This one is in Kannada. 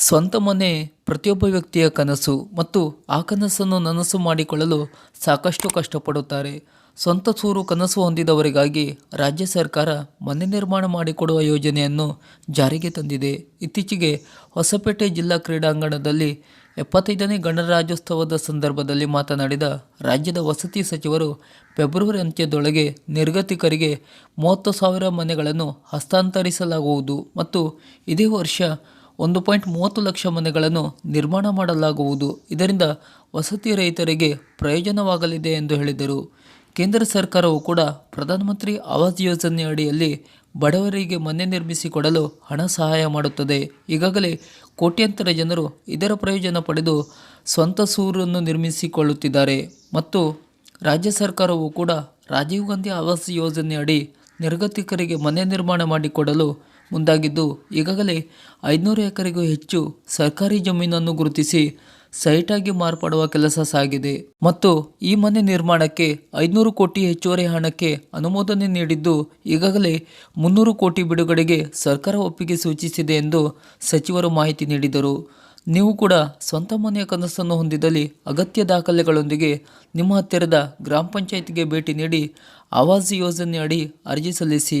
ಸ್ವಂತ ಮನೆ, ಪ್ರತಿಯೊಬ್ಬ ವ್ಯಕ್ತಿಯ ಕನಸು ಮತ್ತು ಆ ಕನಸನ್ನು ನನಸು ಮಾಡಿಕೊಳ್ಳಲು ಸಾಕಷ್ಟು ಕಷ್ಟಪಡುತ್ತಾರೆ. ಸ್ವಂತ ಸೂರು ಕನಸು ಹೊಂದಿದವರಿಗಾಗಿ ರಾಜ್ಯ ಸರ್ಕಾರ ಮನೆ ನಿರ್ಮಾಣ ಮಾಡಿಕೊಡುವ ಯೋಜನೆಯನ್ನು ಜಾರಿಗೆ ತಂದಿದೆ. ಇತ್ತೀಚೆಗೆ ಹೊಸಪೇಟೆ ಜಿಲ್ಲಾ ಕ್ರೀಡಾಂಗಣದಲ್ಲಿ ಎಪ್ಪತ್ತೈದನೇ ಗಣರಾಜ್ಯೋತ್ಸವದ ಸಂದರ್ಭದಲ್ಲಿ ಮಾತನಾಡಿದ ರಾಜ್ಯದ ವಸತಿ ಸಚಿವರು, ಫೆಬ್ರವರಿ ಅಂತ್ಯದೊಳಗೆ ನಿರ್ಗತಿಕರಿಗೆ ಮೂವತ್ತು ಸಾವಿರ ಮನೆಗಳನ್ನು ಹಸ್ತಾಂತರಿಸಲಾಗುವುದು ಮತ್ತು ಇದೇ ವರ್ಷ ಒಂದು ಪಾಯಿಂಟ್ ಮೂವತ್ತು ಲಕ್ಷ ಮನೆಗಳನ್ನು ನಿರ್ಮಾಣ ಮಾಡಲಾಗುವುದು. ಇದರಿಂದ ವಸತಿ ರೈತರಿಗೆ ಪ್ರಯೋಜನವಾಗಲಿದೆ ಎಂದು ಹೇಳಿದರು. ಕೇಂದ್ರ ಸರ್ಕಾರವು ಕೂಡ ಪ್ರಧಾನಮಂತ್ರಿ ಆವಾಸ್ ಯೋಜನೆ ಅಡಿಯಲ್ಲಿ ಬಡವರಿಗೆ ಮನೆ ನಿರ್ಮಿಸಿಕೊಡಲು ಹಣ ಸಹಾಯ ಮಾಡುತ್ತದೆ. ಈಗಾಗಲೇ ಕೋಟ್ಯಂತರ ಜನರು ಇದರ ಪ್ರಯೋಜನ ಪಡೆದು ಸ್ವಂತ ಸೂರನ್ನು ನಿರ್ಮಿಸಿಕೊಳ್ಳುತ್ತಿದ್ದಾರೆ. ಮತ್ತು ರಾಜ್ಯ ಸರ್ಕಾರವು ಕೂಡ ರಾಜೀವ್ ಗಾಂಧಿ ಆವಾಸ್ ಯೋಜನೆ ಅಡಿ ನಿರ್ಗತಿಕರಿಗೆ ಮನೆ ನಿರ್ಮಾಣ ಮಾಡಿಕೊಡಲು ಮುಂದಾಗಿದ್ದು, ಈಗಾಗಲೇ ಐದುನೂರು ಎಕರೆಗೂ ಹೆಚ್ಚು ಸರ್ಕಾರಿ ಜಮೀನನ್ನು ಗುರುತಿಸಿ ಸೈಟಾಗಿ ಮಾರ್ಪಡುವ ಕೆಲಸ ಸಾಗಿದೆ. ಮತ್ತು ಈ ಮನೆ ನಿರ್ಮಾಣಕ್ಕೆ ಐದುನೂರು ಕೋಟಿ ಹೆಚ್ಚುವರಿ ಹಣಕ್ಕೆ ಅನುಮೋದನೆ ನೀಡಿದ್ದು, ಈಗಾಗಲೇ ಮುನ್ನೂರು ಕೋಟಿ ಬಿಡುಗಡೆಗೆ ಸರ್ಕಾರ ಒಪ್ಪಿಗೆ ಸೂಚಿಸಿದೆ ಎಂದು ಸಚಿವರು ಮಾಹಿತಿ ನೀಡಿದರು. ನೀವು ಕೂಡ ಸ್ವಂತ ಮನೆಯ ಕನಸನ್ನು ಹೊಂದಿದಲ್ಲಿ ಅಗತ್ಯ ದಾಖಲೆಗಳೊಂದಿಗೆ ನಿಮ್ಮ ಹತ್ತಿರದ ಗ್ರಾಮ ಪಂಚಾಯತ್ಗೆ ಭೇಟಿ ನೀಡಿ ಆವಾಸ್ ಯೋಜನೆಯಡಿ ಅರ್ಜಿ ಸಲ್ಲಿಸಿ.